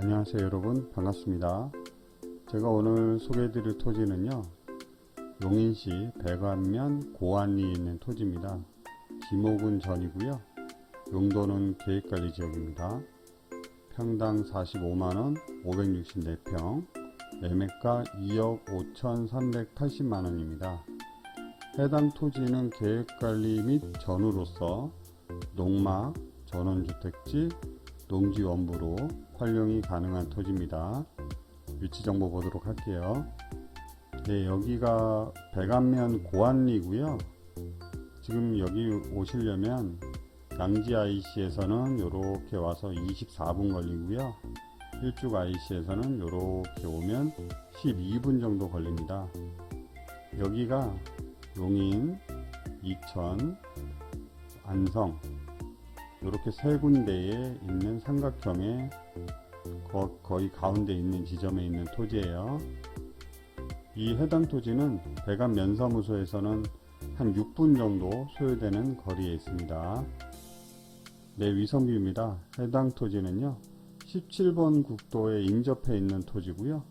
안녕하세요 여러분. 반갑습니다. 제가 오늘 소개해 드릴 토지는요 용인시 백안면 고안리에 있는 토지입니다. 김옥은 전이고요. 용도는 계획관리지역입니다. 평당 45만원 564평 매매가 2억 5,380만원입니다. 해당 토지는 계획관리 및 전후로서 농막, 전원주택지, 농지 원부로 활용이 가능한 토지입니다. 위치 정보 보도록 할게요. 네, 여기가 백안면 고안리고요. 지금 여기 오시려면 양지 IC에서는 이렇게 와서 24분 걸리고요. 일죽 IC에서는 이렇게 오면 12분 정도 걸립니다. 여기가 용인, 이천, 안성 이렇게 세 군데에 있는 삼각형의 거, 거의 가운데 있는 지점에 있는 토지예요. 이 해당 토지는 배관 면사무소에서는 한 6분 정도 소요되는 거리에 있습니다. 네, 위성뷰입니다. 해당 토지는요. 17번 국도에 인접해 있는 토지고요.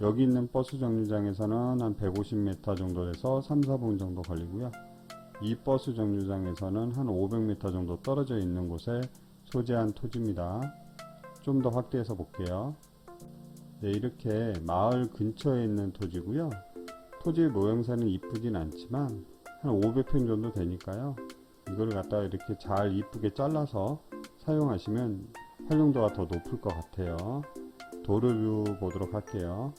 여기 있는 버스 정류장에서는 한 150m 정도 돼서 3, 4분 정도 걸리고요. 이 버스 정류장에서는 한 500m 정도 떨어져 있는 곳에 소재한 토지입니다. 좀 더 확대해서 볼게요. 네, 이렇게 마을 근처에 있는 토지고요. 토지의 모양새는 이쁘진 않지만 한 500평 정도 되니까요. 이걸 갖다가 이렇게 잘 이쁘게 잘라서 사용하시면 활용도가 더 높을 것 같아요. 도르뷰 보도록 할게요.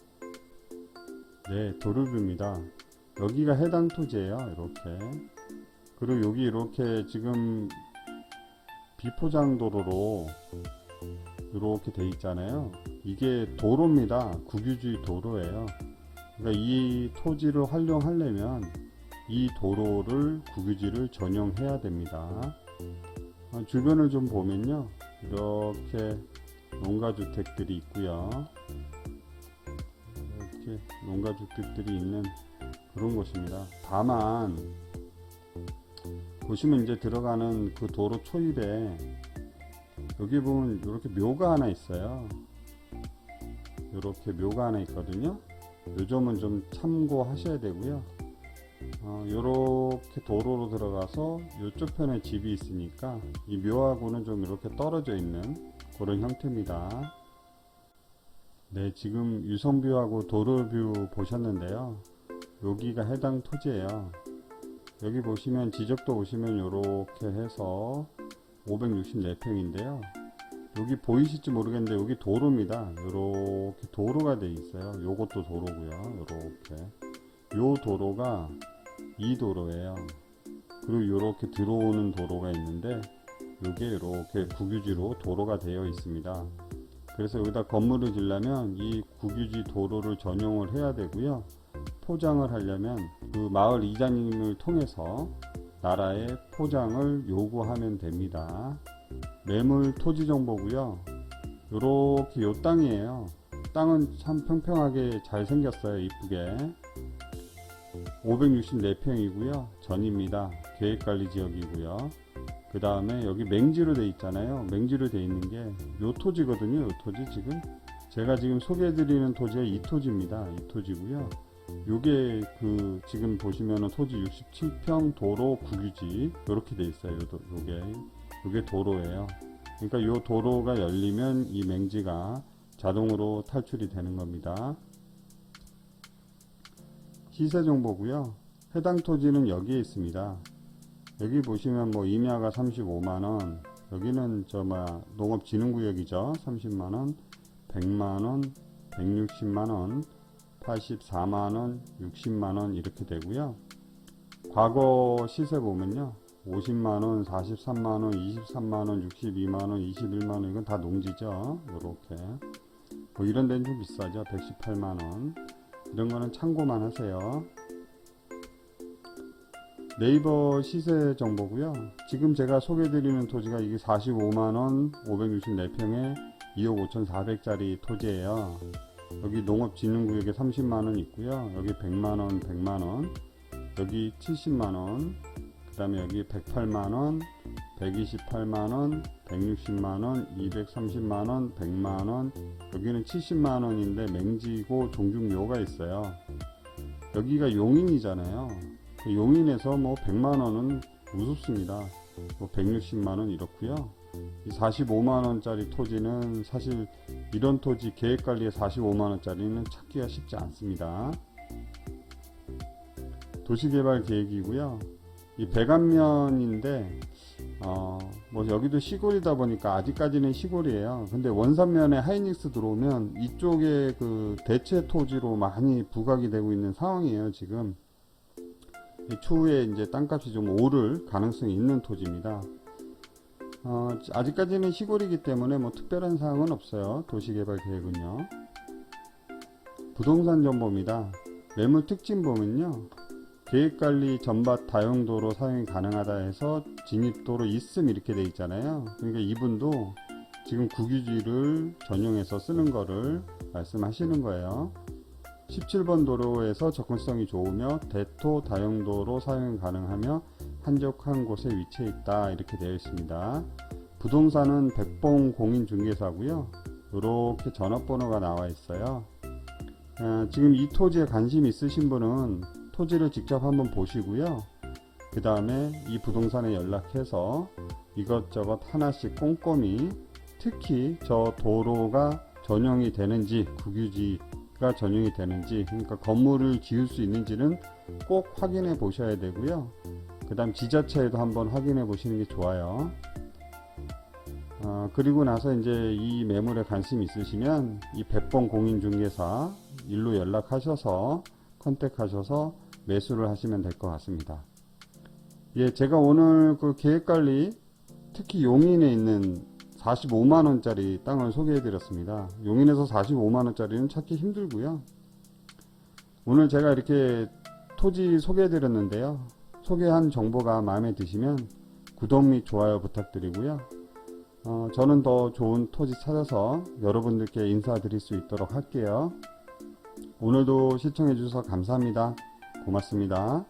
네, 도르뷰입니다. 여기가 해당 토지예요. 이렇게. 그리고 여기 이렇게 지금 비포장 도로로 이렇게 돼 있잖아요. 이게 도로입니다. 국유지 도로예요. 그러니까 이 토지를 활용하려면 이 도로를 국유지를 전용해야 됩니다. 어, 주변을 좀 보면요. 이렇게 농가주택들이 있고요. 이렇게 농가주택들이 있는 그런 곳입니다. 다만 보시면 이제 들어가는 그 도로 초입에 여기 보면 이렇게 묘가 하나 있어요. 이렇게 묘가 하나 있거든요. 요 점은 좀 참고하셔야 되고요. 어, 요렇게 도로로 들어가서 이쪽 편에 집이 있으니까 이 묘하고는 좀 이렇게 떨어져 있는 그런 형태입니다. 네, 지금 유성뷰하고 도로뷰 보셨는데요. 여기가 해당 토지예요. 여기 보시면 지적도 보시면 이렇게 해서 564평인데요. 여기 보이실지 모르겠는데 여기 도로입니다. 이렇게 도로가 돼 있어요. 요것도 도로고요. 이렇게 요 도로가 이 도로예요. 그리고 이렇게 들어오는 도로가 있는데 이게 이렇게 국유지로 도로가 되어 있습니다. 그래서 여기다 건물을 지려면 이 국유지 도로를 전용을 해야 되고요. 포장을 하려면 그 마을 이장님을 통해서 나라에 포장을 요구하면 됩니다. 매물 토지 정보고요. 요렇게 요 땅이에요. 땅은 참 평평하게 잘 생겼어요. 이쁘게. 564평이고요. 전입니다. 계획관리 지역이고요. 그 다음에 여기 맹지로 돼 있잖아요. 맹지로 돼 있는 게 요 토지거든요. 요 토지 지금 제가 지금 소개해드리는 토지가 이 토지입니다. 이 토지고요. 요게 그 지금 보시면은 토지 67평 도로 국유지 이렇게 돼 있어요. 요 도, 요게 요게 도로예요. 그러니까 요 도로가 열리면 이 맹지가 자동으로 탈출이 되는 겁니다. 시세 정보고요. 해당 토지는 여기에 있습니다. 여기 보시면 뭐 임야가 35만원, 여기는 저 뭐 농업진흥구역이죠. 30만원, 100만원, 160만원, 84만원, 60만원 이렇게 되고요. 과거 시세 보면요. 50만원, 43만원, 23만원, 62만원, 21만원 이건 다 농지죠. 요렇게 뭐 이런 데는 좀 비싸죠. 118만원 이런 거는 참고만 하세요. 네이버 시세 정보고요. 지금 제가 소개드리는 토지가 이게 45만원 564평에 2억 5,400짜리 토지예요. 여기 농업진흥구역에 30만원 있고요. 여기 100만원, 100만원, 여기 70만원, 그 다음에 여기 108만원, 128만원, 160만원, 230만원, 100만원, 여기는 70만원인데 맹지고 종중묘가 있어요. 여기가 용인이잖아요. 그 용인에서 뭐 100만원은 우습습니다. 뭐 160만원 이렇고요. 이 45만 원짜리 토지는 사실 이런 토지 계획 관리에 45만 원짜리는 찾기가 쉽지 않습니다. 도시개발 계획이고요. 이 배관면인데 어, 뭐 여기도 시골이다 보니까 아직까지는 시골이에요. 근데 원산면에 하이닉스 들어오면 이쪽에 그 대체 토지로 많이 부각이 되고 있는 상황이에요, 지금. 이 추후에 이제 땅값이 좀 오를 가능성이 있는 토지입니다. 어, 아직까지는 시골이기 때문에 뭐 특별한 사항은 없어요. 도시개발 계획은요. 부동산 정보입니다. 매물 특징 보면요. 계획관리 전밭 다용도로 사용이 가능하다 해서 진입도로 있음 이렇게 돼 있잖아요. 그러니까 이분도 지금 국유지를 전용해서 쓰는 거를 말씀하시는 거예요. 17번 도로에서 접근성이 좋으며 대토 다용도로 사용이 가능하며 한적한 곳에 위치해 있다 이렇게 되어 있습니다. 부동산은 백봉 공인중개사고요. 이렇게 전화번호가 나와 있어요. 어, 지금 이 토지에 관심 있으신 분은 토지를 직접 한번 보시고요. 그 다음에 이 부동산에 연락해서 이것저것 하나씩 꼼꼼히 특히 저 도로가 전용이 되는지 국유지가 전용이 되는지 그러니까 건물을 지을 수 있는지는 꼭 확인해 보셔야 되고요. 그 다음 지자체에도 한번 확인해 보시는 게 좋아요. 어, 그리고 나서 이제 이 매물에 관심 있으시면 이 백번 공인중개사 일로 연락하셔서 컨택하셔서 매수를 하시면 될 것 같습니다. 예, 제가 오늘 그 계획관리 특히 용인에 있는 45만원짜리 땅을 소개해 드렸습니다. 용인에서 45만원짜리는 찾기 힘들고요. 오늘 제가 이렇게 토지 소개해 드렸는데요. 소개한 정보가 마음에 드시면 구독 및 좋아요 부탁드리고요. 어, 저는 더 좋은 토지 찾아서 여러분들께 인사드릴 수 있도록 할게요. 오늘도 시청해 주셔서 감사합니다. 고맙습니다.